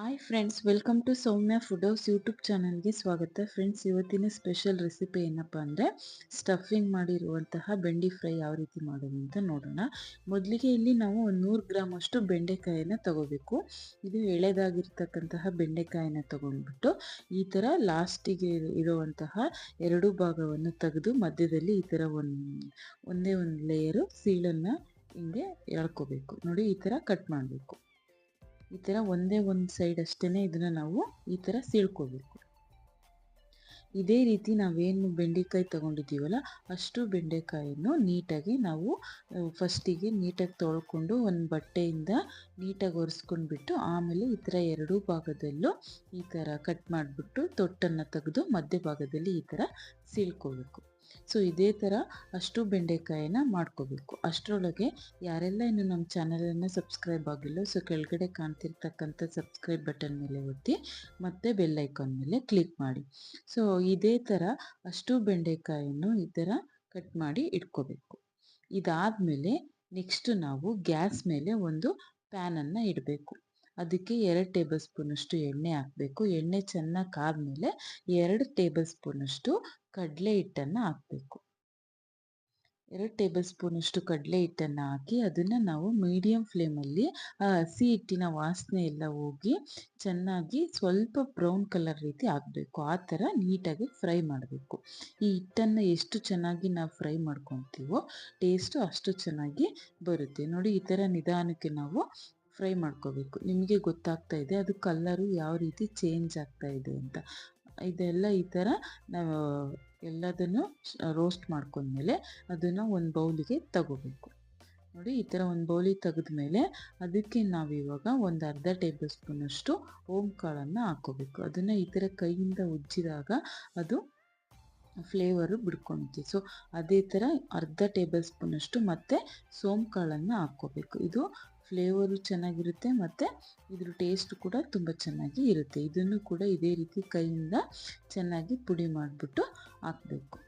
Hi friends welcome to Soumya food house YouTube ಚಾನಲ್ಗೆ ಸ್ವಾಗತ. Friends ಇವತ್ತಿನ ಸ್ಪೆಷಲ್ ರೆಸಿಪಿ ಏನಪ್ಪ ಅಂದರೆ ಸ್ಟಫಿಂಗ್ ಮಾಡಿರುವಂತಹ ಬೆಂಡಿ ಫ್ರೈ ಯಾವ ರೀತಿ ಮಾಡೋದು ಅಂತ ನೋಡೋಣ. ಮೊದಲಿಗೆ ಇಲ್ಲಿ ನಾವು ಒಂದು ನೂರು ಗ್ರಾಮ್ ಅಷ್ಟು ಬೆಂಡೆಕಾಯಿನ ತಗೋಬೇಕು. ಇದು ಎಳೆದಾಗಿರ್ತಕ್ಕಂತಹ ಬೆಂಡೆಕಾಯಿನ ತಗೊಂಡ್ಬಿಟ್ಟು ಈ ಥರ ಲಾಸ್ಟಿಗೆ ಇರುವಂತಹ ಎರಡು ಭಾಗವನ್ನು ತೆಗೆದು ಮಧ್ಯದಲ್ಲಿ ಈ ಥರ ಒಂದು, ಒಂದೇ ಒಂದು ಲೇಯರು ಸೀಳನ್ನು ಹಿಂಗೆ ಎಳ್ಕೋಬೇಕು. ನೋಡಿ ಈ ಥರ ಕಟ್ ಮಾಡಬೇಕು. ಈ ಥರ ಒಂದೇ ಒಂದು ಸೈಡ್ ಅಷ್ಟೇ ಇದನ್ನು ನಾವು ಈ ಥರ ಸೀಳ್ಕೋಬೇಕು. ಇದೇ ರೀತಿ ನಾವೇನು ಬೆಂಡೆಕಾಯಿ ತಗೊಂಡಿದ್ದೀವಲ್ಲ, ಅಷ್ಟು ಬೆಂಡೆಕಾಯಿಯನ್ನು ನೀಟಾಗಿ ನಾವು ಫಸ್ಟಿಗೆ ನೀಟಾಗಿ ತೊಳ್ಕೊಂಡು ಒಂದು ಬಟ್ಟೆಯಿಂದ ನೀಟಾಗಿ ಒರೆಸ್ಕೊಂಡ್ಬಿಟ್ಟು ಆಮೇಲೆ ಈ ಥರ ಎರಡೂ ಭಾಗದಲ್ಲೂ ಈ ಥರ ಕಟ್ ಮಾಡಿಬಿಟ್ಟು ತೊಟ್ಟನ್ನು ತೆಗೆದು ಮಧ್ಯ ಭಾಗದಲ್ಲಿ ಈ ಥರ ಸೀಳ್ಕೋಬೇಕು. ಸೊ ಇದೇ ಥರ ಅಷ್ಟು ಬೆಂಡೆಕಾಯಿನ ಮಾಡ್ಕೋಬೇಕು. ಅಷ್ಟರೊಳಗೆ ಯಾರೆಲ್ಲ ಇನ್ನು ನಮ್ಮ ಚಾನಲನ್ನು ಸಬ್ಸ್ಕ್ರೈಬ್ ಆಗಿಲ್ಲ, ಸೊ ಕೆಳಗಡೆ ಕಾಣ್ತಿರ್ತಕ್ಕಂಥ ಸಬ್ಸ್ಕ್ರೈಬ್ ಬಟನ್ ಮೇಲೆ ಒತ್ತಿ ಮತ್ತು ಬೆಲ್ಲೈಕಾನ್ ಮೇಲೆ ಕ್ಲಿಕ್ ಮಾಡಿ. ಸೊ ಇದೇ ಥರ ಅಷ್ಟು ಬೆಂಡೆಕಾಯನ್ನು ಈ ಥರ ಕಟ್ ಮಾಡಿ ಇಟ್ಕೋಬೇಕು. ಇದಾದಮೇಲೆ ನೆಕ್ಸ್ಟ್ ನಾವು ಗ್ಯಾಸ್ ಮೇಲೆ ಒಂದು ಪ್ಯಾನನ್ನು ಇಡಬೇಕು. ಅದಕ್ಕೆ ಎರಡು ಟೇಬಲ್ ಸ್ಪೂನಷ್ಟು ಎಣ್ಣೆ ಹಾಕಬೇಕು. ಎಣ್ಣೆ ಚೆನ್ನಾಗಿ ಕಾದ್ಮೇಲೆ ಎರಡು ಟೇಬಲ್ ಸ್ಪೂನಷ್ಟು ಕಡಲೆ ಹಿಟ್ಟನ್ನು ಹಾಕಬೇಕು. ಎರಡು ಟೇಬಲ್ ಸ್ಪೂನಷ್ಟು ಕಡಲೆ ಹಿಟ್ಟನ್ನು ಹಾಕಿ ಅದನ್ನು ನಾವು ಮೀಡಿಯಮ್ ಫ್ಲೇಮಲ್ಲಿ, ಆ ಹಸಿ ಹಿಟ್ಟಿನ ವಾಸನೆ ಎಲ್ಲ ಹೋಗಿ ಚೆನ್ನಾಗಿ ಸ್ವಲ್ಪ ಬ್ರೌನ್ ಕಲರ್ ರೀತಿ ಆಗಬೇಕು ಆ ಥರ ನೀಟಾಗಿ ಫ್ರೈ ಮಾಡಬೇಕು. ಈ ಹಿಟ್ಟನ್ನು ಎಷ್ಟು ಚೆನ್ನಾಗಿ ನಾವು ಫ್ರೈ ಮಾಡ್ಕೊತೀವೋ ಟೇಸ್ಟು ಅಷ್ಟು ಚೆನ್ನಾಗಿ ಬರುತ್ತೆ. ನೋಡಿ, ಈ ಥರ ನಿಧಾನಕ್ಕೆ ನಾವು ಫ್ರೈ ಮಾಡ್ಕೋಬೇಕು. ನಿಮಗೆ ಗೊತ್ತಾಗ್ತಾ ಇದೆ ಅದು ಕಲ್ಲರು ಯಾವ ರೀತಿ ಚೇಂಜ್ ಆಗ್ತಾ ಇದೆ ಅಂತ. ಇದೆಲ್ಲ ಈ ಥರ ನಾವು ಎಲ್ಲದನ್ನು ರೋಸ್ಟ್ ಮಾಡ್ಕೊಂಡ್ಮೇಲೆ ಅದನ್ನು ಒಂದು ಬೌಲಿಗೆ ತಗೋಬೇಕು. ನೋಡಿ, ಈ ಥರ ಒಂದು ಬೌಲಿಗೆ ತೆಗೆದ್ಮೇಲೆ ಅದಕ್ಕೆ ನಾವು ಇವಾಗ ಒಂದು ಅರ್ಧ ಟೇಬಲ್ ಸ್ಪೂನಷ್ಟು ಓಮ್ ಕಾಳನ್ನು ಹಾಕೋಬೇಕು ಅದನ್ನು ಈ ಥರ ಕೈಯಿಂದ ಉಜ್ಜಿದಾಗ ಅದು ಫ್ಲೇವರು ಬಿಡ್ಕೊಳುತ್ತೆ. ಸೊ, ಅದೇ ಥರ ಅರ್ಧ ಟೇಬಲ್ ಸ್ಪೂನಷ್ಟು ಮತ್ತು ಸೋಮ್ ಕಾಳನ್ನು ಹಾಕ್ಕೋಬೇಕು. ಇದು ಫ್ಲೇವರು ಚೆನ್ನಾಗಿರುತ್ತೆ ಮತ್ತು ಇದ್ರ ಟೇಸ್ಟ್ ಕೂಡ ತುಂಬ ಚೆನ್ನಾಗಿ ಇರುತ್ತೆ. ಇದನ್ನು ಕೂಡ ಇದೇ ರೀತಿ ಕೈಯಿಂದ ಚೆನ್ನಾಗಿ ಪುಡಿ ಮಾಡಿಬಿಟ್ಟು ಹಾಕಬೇಕು.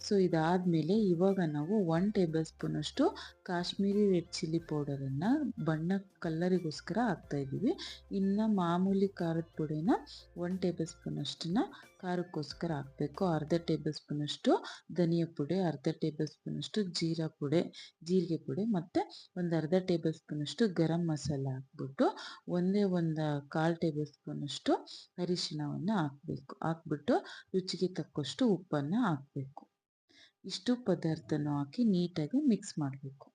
ಸೊ ಇದಾದಮೇಲೆ ಇವಾಗ ನಾವು ಒನ್ ಟೇಬಲ್ ಸ್ಪೂನಷ್ಟು ಕಾಶ್ಮೀರಿ ರೆಡ್ ಚಿಲ್ಲಿ ಪೌಡರನ್ನು ಬಣ್ಣ ಕಲ್ಲರಿಗೋಸ್ಕರ ಹಾಕ್ತಾಯಿದ್ದೀವಿ ಇನ್ನು ಮಾಮೂಲಿ ಖಾರದ ಪುಡಿನ ಒನ್ ಟೇಬಲ್ ಸ್ಪೂನಷ್ಟನ್ನ ಖಾರಕ್ಕೋಸ್ಕರ ಹಾಕಬೇಕು. ಅರ್ಧ ಟೇಬಲ್ ಸ್ಪೂನಷ್ಟು ಧನಿಯಾ ಪುಡಿ, ಅರ್ಧ ಟೇಬಲ್ ಸ್ಪೂನಷ್ಟು ಜೀರಾ ಪುಡಿ, ಜೀರಿಗೆ ಪುಡಿ ಮತ್ತು ಒಂದು ಅರ್ಧ ಟೇಬಲ್ ಸ್ಪೂನಷ್ಟು ಗರಂ ಮಸಾಲ ಹಾಕ್ಬಿಟ್ಟು ಒಂದೇ ಒಂದು ಕಾಲು ಟೇಬಲ್ ಸ್ಪೂನಷ್ಟು ಅರಿಶಿಣವನ್ನು ಹಾಕಬೇಕು. ಹಾಕ್ಬಿಟ್ಟು ರುಚಿಗೆ ತಕ್ಕಷ್ಟು ಉಪ್ಪನ್ನು ಹಾಕಬೇಕು. ಇಷ್ಟು ಪದಾರ್ಥನೂ ಹಾಕಿ ನೀಟಾಗಿ ಮಿಕ್ಸ್ ಮಾಡಬೇಕು.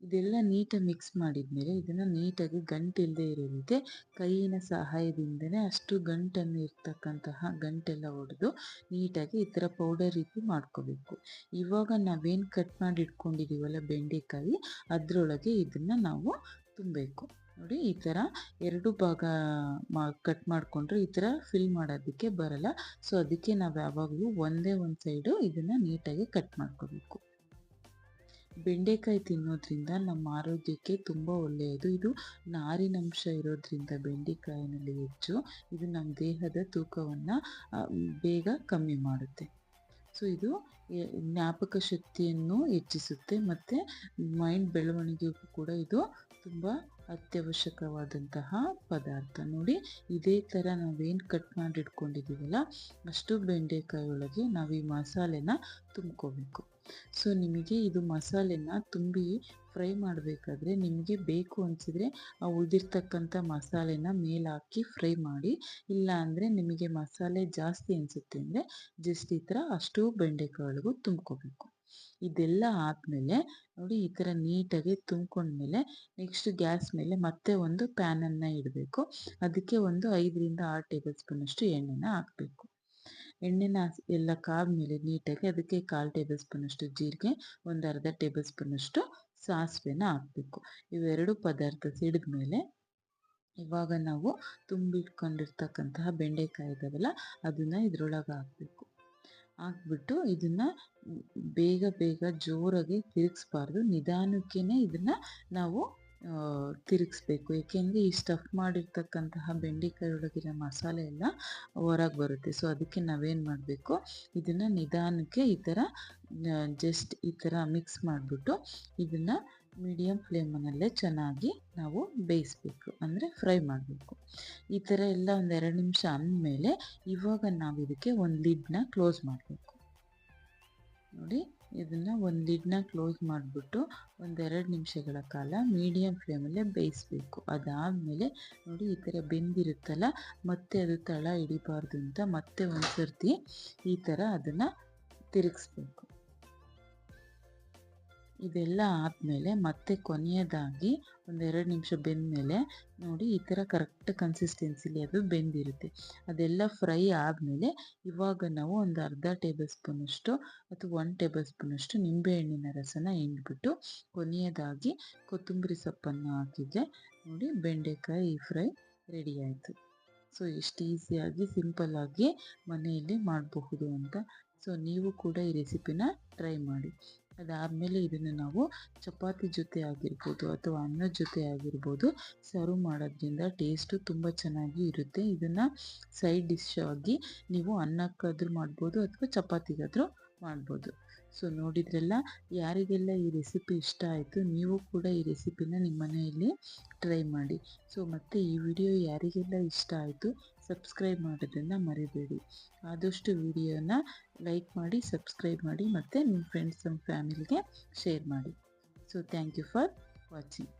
ಇದೆಲ್ಲ ನೀಟಾಗಿ ಮಿಕ್ಸ್ ಮಾಡಿದ್ಮೇಲೆ ಇದನ್ನು ನೀಟಾಗಿ ಗಂಟಿಲ್ಲದೆ ಇರೋ ರೀತಿ ಕೈಯಿನ ಸಹಾಯದಿಂದನೇ ಅಷ್ಟು ಗಂಟನ್ನು ಇರ್ತಕ್ಕಂತಹ ಗಂಟೆಲ್ಲ ಹೊಡೆದು ನೀಟಾಗಿ ಈ ಥರ ಪೌಡರ್ ರೀತಿ ಮಾಡ್ಕೋಬೇಕು. ಇವಾಗ ನಾವೇನು ಕಟ್ ಮಾಡಿ ಇಟ್ಕೊಂಡಿದ್ದೀವಲ್ಲ ಬೆಂಡೆಕಾಯಿ, ಅದರೊಳಗೆ ಇದನ್ನು ನಾವು ತುಂಬಬೇಕು. ನೋಡಿ, ಈ ಥರ ಎರಡು ಭಾಗ ಮಾ ಕಟ್ ಮಾಡಿಕೊಂಡ್ರೆ ಈ ಥರ ಫಿಲ್ ಮಾಡೋದಕ್ಕೆ ಬರಲ್ಲ. ಸೊ ಅದಕ್ಕೆ ನಾವು ಯಾವಾಗಲೂ ಒಂದೇ ಒಂದು ಸೈಡು ಇದನ್ನು ನೀಟಾಗಿ ಕಟ್ ಮಾಡ್ಕೋಬೇಕು. ಬೆಂಡೆಕಾಯಿ ತಿನ್ನೋದ್ರಿಂದ ನಮ್ಮ ಆರೋಗ್ಯಕ್ಕೆ ತುಂಬ ಒಳ್ಳೆಯದು. ಇದು ನಾರಿನಂಶ ಇರೋದ್ರಿಂದ ಬೆಂಡೆಕಾಯಿನಲ್ಲಿ ಹೆಚ್ಚು. ಇದು ನಮ್ಮ ದೇಹದ ತೂಕವನ್ನು ಬೇಗ ಕಮ್ಮಿ ಮಾಡುತ್ತೆ. ಸೊ ಇದು ಜ್ಞಾಪಕ ಶಕ್ತಿಯನ್ನು ಹೆಚ್ಚಿಸುತ್ತೆ. ಮತ್ತು ಮೈಂಡ್ ಬೆಳವಣಿಗೆಗೂ ಕೂಡ ಇದು ತುಂಬ ಅತ್ಯವಶ್ಯಕವಾದಂತಹ ಪದಾರ್ಥ. ನೋಡಿ, ಇದೇ ಥರ ನಾವೇನು ಕಟ್ ಮಾಡಿ ಇಟ್ಕೊಂಡಿದ್ದೀವಲ್ಲ ಅಷ್ಟು ಬೆಂಡೆಕಾಯಿ ಒಳಗೆ ನಾವು ಈ ಮಸಾಲೆನ ತುಂಬ್ಕೋಬೇಕು. ಸೊ, ನಿಮಗೆ ಇದು ಮಸಾಲೆನ ತುಂಬಿ ಫ್ರೈ ಮಾಡಬೇಕಾದ್ರೆ ನಿಮಗೆ ಬೇಕು ಅನಿಸಿದರೆ ಆ ಉಳಿದಿರ್ತಕ್ಕಂಥ ಮಸಾಲೆನ ಮೇಲೆ ಹಾಕಿ ಫ್ರೈ ಮಾಡಿ, ಇಲ್ಲ ಅಂದರೆ ನಿಮಗೆ ಮಸಾಲೆ ಜಾಸ್ತಿ ಅನಿಸುತ್ತೆ ಅಂದರೆ ಜಸ್ಟ್ ಈ ಥರ ಅಷ್ಟು ಬೆಂಡೆಕಾಯಿಗಳಿಗೂ ತುಂಬ್ಕೋಬೇಕು. ಇದೆಲ್ಲ ಆದಮೇಲೆ ನೋಡಿ ಈ ಥರ ನೀಟಾಗಿ ತುಂಬ್ಕೊಂಡ್ಮೇಲೆ ನೆಕ್ಸ್ಟ್ ಗ್ಯಾಸ್ ಮೇಲೆ ಮತ್ತೆ ಒಂದು ಪ್ಯಾನನ್ನು ಇಡಬೇಕು. ಅದಕ್ಕೆ ಒಂದು ಐದರಿಂದ ಆರು ಟೇಬಲ್ ಸ್ಪೂನಷ್ಟು ಎಣ್ಣೆನ ಹಾಕಬೇಕು. ಎಣ್ಣೆನ ಎಲ್ಲ ಕಾದ್ಮೇಲೆ ನೀಟಾಗಿ ಅದಕ್ಕೆ ಕಾಲು ಟೇಬಲ್ ಸ್ಪೂನಷ್ಟು ಜೀರಿಗೆ, ಒಂದು ಅರ್ಧ ಟೇಬಲ್ ಸ್ಪೂನಷ್ಟು ಸಾಸಿವೆನ ಹಾಕಬೇಕು. ಇವೆರಡು ಪದಾರ್ಥ ಸಿಡಿದ ಮೇಲೆ ಇವಾಗ ನಾವು ತುಂಬಿಟ್ಕೊಂಡಿರ್ತಕ್ಕಂತಹ ಬೆಂಡೆಕಾಯಿ ಇದಾವಲ್ಲ, ಅದನ್ನು ಇದ್ರೊಳಗೆ ಹಾಕಬೇಕು. ಹಾಕ್ಬಿಟ್ಟು ಇದನ್ನು ಬೇಗ ಬೇಗ ಜೋರಾಗಿ ತಿರುಗಿಸ್ಬಾರ್ದು. ನಿಧಾನಕ್ಕೇ ಇದನ್ನು ನಾವು ತಿರುಗಿಸ್ಬೇಕು. ಏಕೆಂದರೆ ಈ ಸ್ಟಫ್ ಮಾಡಿರ್ತಕ್ಕಂತಹ ಬೆಂಡೆಕಾಯಿ ಒಳಗಿರೋ ಮಸಾಲೆ ಎಲ್ಲ ಹೊರಗೆ ಬರುತ್ತೆ. ಸೊ ಅದಕ್ಕೆ ನಾವೇನು ಮಾಡಬೇಕು? ಇದನ್ನು ನಿಧಾನಕ್ಕೆ ಈ ಥರ ಜಸ್ಟ್ ಈ ಥರ ಮಿಕ್ಸ್ ಮಾಡಿಬಿಟ್ಟು ಇದನ್ನು ಮೀಡಿಯಮ್ ಫ್ಲೇಮನಲ್ಲೇ ಚೆನ್ನಾಗಿ ನಾವು ಬೇಯಿಸ್ಬೇಕು, ಅಂದರೆ ಫ್ರೈ ಮಾಡಬೇಕು. ಈ ಥರ ಎಲ್ಲ ಒಂದು ಎರಡು ನಿಮಿಷ ಅಂದಮೇಲೆ ಇವಾಗ ನಾವು ಇದಕ್ಕೆ ಒಂದು ಲಿಡ್ನ ಕ್ಲೋಸ್ ಮಾಡಬೇಕು. ನೋಡಿ, ಇದನ್ನು ಒಂದು ಲಿಡ್ನ ಕ್ಲೋಸ್ ಮಾಡಿಬಿಟ್ಟು ಒಂದೆರಡು ನಿಮಿಷಗಳ ಕಾಲ ಮೀಡಿಯಮ್ ಫ್ಲೇಮಲ್ಲೇ ಬೇಯಿಸ್ಬೇಕು. ಅದಾದಮೇಲೆ ನೋಡಿ, ಈ ಥರ ಬೆಂದಿರುತ್ತಲ್ಲ, ಮತ್ತೆ ಅದು ತಳ ಹಿಡಿಬಾರ್ದು ಅಂತ ಮತ್ತೆ ಒಂದು ಸರ್ತಿ ಈ ಥರ ಅದನ್ನು ತಿರುಗಿಸ್ಬೇಕು. ಇದೆಲ್ಲ ಆದಮೇಲೆ ಮತ್ತೆ ಕೊನೆಯದಾಗಿ ಒಂದೆರಡು ನಿಮಿಷ ಬೆಂದಮೇಲೆ ನೋಡಿ ಈ ಥರ ಕರೆಕ್ಟ್ ಕನ್ಸಿಸ್ಟೆನ್ಸಿಲಿ ಅದು ಬೆಂದಿರುತ್ತೆ. ಅದೆಲ್ಲ ಫ್ರೈ ಆದಮೇಲೆ ಇವಾಗ ನಾವು ಒಂದು ಅರ್ಧ ಟೇಬಲ್ ಸ್ಪೂನಷ್ಟು ಅಥವಾ ಒನ್ ಟೇಬಲ್ ಸ್ಪೂನಷ್ಟು ನಿಂಬೆಹಣ್ಣಿನ ರಸನ ಹಿಂಡ್ಬಿಟ್ಟು ಕೊನೆಯದಾಗಿ ಕೊತ್ತಂಬರಿ ಸೊಪ್ಪನ್ನು ಹಾಕಿದರೆ ನೋಡಿ ಬೆಂಡೆಕಾಯಿ ಫ್ರೈ ರೆಡಿ ಆಯಿತು. ಸೊ ಎಷ್ಟು ಈಸಿಯಾಗಿ ಸಿಂಪಲ್ಲಾಗಿ ಮನೆಯಲ್ಲಿ ಮಾಡಬಹುದು ಅಂತ. ಸೊ ನೀವು ಕೂಡ ಈ ರೆಸಿಪಿನ ಟ್ರೈ ಮಾಡಿ. ಅದಾದಮೇಲೆ ಇದನ್ನು ನಾವು ಚಪಾತಿ ಜೊತೆ ಆಗಿರ್ಬೋದು ಅಥವಾ ಅನ್ನದ ಜೊತೆ ಆಗಿರ್ಬೋದು ಸರ್ವ್ ಮಾಡೋದ್ರಿಂದ ಟೇಸ್ಟು ತುಂಬ ಚೆನ್ನಾಗಿ ಇರುತ್ತೆ. ಇದನ್ನು ಸೈಡ್ ಡಿಶ್ ಆಗಿ ನೀವು ಅನ್ನಕ್ಕಾದ್ರೂ ಮಾಡ್ಬೋದು ಅಥವಾ ಚಪಾತಿಗಾದರೂ ಮಾಡ್ಬೋದು. ಸೊ ನೋಡಿದ್ರಲ್ಲ, ಯಾರಿಗೆಲ್ಲ ಈ ರೆಸಿಪಿ ಇಷ್ಟ ಆಯಿತು ನೀವು ಕೂಡ ಈ ರೆಸಿಪಿನ ನಿಮ್ಮ ಮನೆಯಲ್ಲಿ ಟ್ರೈ ಮಾಡಿ. ಸೊ ಮತ್ತು ಈ ವಿಡಿಯೋ ಯಾರಿಗೆಲ್ಲ ಇಷ್ಟ ಆಯಿತು ಸಬ್ಸ್ಕ್ರೈಬ್ ಮಾಡೋದನ್ನು ಮರಿಬೇಡಿ. ಆದಷ್ಟು ವಿಡಿಯೋನ ಲೈಕ್ ಮಾಡಿ ಸಬ್ಸ್ಕ್ರೈಬ್ ಮಾಡಿ ಮತ್ತು ನಿಮ್ಮ ಫ್ರೆಂಡ್ಸ್ ನಮ್ಮ ಫ್ಯಾಮಿಲಿಗೆ ಶೇರ್ ಮಾಡಿ. So thank you for watching